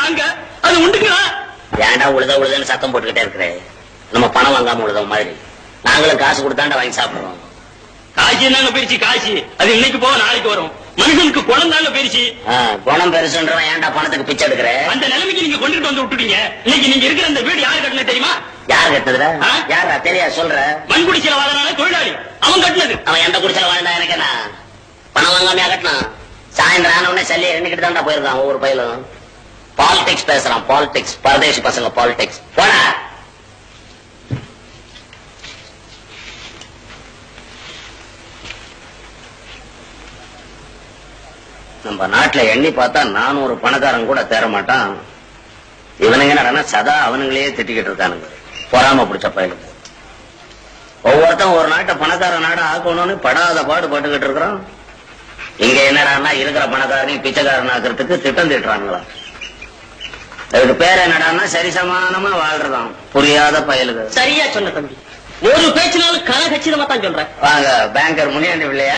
நாங்க அது உண்டுங்களா? ஏன்டா உழுத உழுதுன்னு சத்தம் போட்டுக்கிட்டே இருக்கிறே? நம்ம பணம் வாங்காம உழுத மாதிரி. நாங்களும் காசு கொடுத்தாண்டா வாங்கி சாப்பிடுறோம். காசி தாங்க பிரிச்சு காசி? அது இன்னைக்கு போக நாளைக்கு வரும். மனுஷனுக்கு குளம் தாங்க பிரிச்சு குணம் பெருசுன்றவன் ஏன்டா பணத்துக்கு பிச்சை எடுக்கிற? அந்த நிலைமைக்கு நீங்க கொண்டுட்டு வந்து விட்டுட்டீங்க. இன்னைக்கு நீங்க இருக்கிற இந்த வீடு யாரு கட்டினது தெரியுமா? யார் கட்டுதுடா ஆ? யாரா தெரியா சொல்ற. மண்குடிச்சில வாழனால தொழிலாளி. அவன் கட்டினது. அவன் எந்த குடிச்சல வாழ்ந்தா எனக்கு பணம் வாங்காமையா கட்டினான்? சாயந்தரம் ஆன உடனே சல்லி ரெண்டுக்கிட்டு தான்டா போயிருக்கான் ஒவ்வொரு பயிலும். பாலிடிக்ஸ் பேசுறான் பாலிடிக்ஸ் பரதேசி பசங்க பாலிடிக்ஸ் போடா. நம்ம நாட்டுல எண்ணி பார்த்தா நானும் ஒரு பணக்காரன் கூட தேர மாட்டான். இவனுங்க என்னடா சதா அவனுங்களையே திட்டிக்கிட்டு இருக்கானுங்க. பொறாம பிடிச்ச பயனுக்கு ஒவ்வொருத்தன் ஒரு நாட்டை பணக்கார நாடா ஆக்கணும்னு படாத பாடு பட்டுக்கிட்டு இருக்கிறான். இங்க என்னடான்னா இருக்கிற பணக்காரனையும் பிச்சைக்காரன் ஆக்குறதுக்கு திட்டம் திட்டுறாங்களா அதுக்கு பேர் என்னடான்னா சரிசமானமா வாழ்றதாம். புரியாத பயலுகள். சரியா சொன்ன தம்பி. ஒரு பேச்சினாலும் கன கச்சிதமா தான் சொல்றேன். வாங்க பேங்கர் முனியாண்டி பிள்ளையா?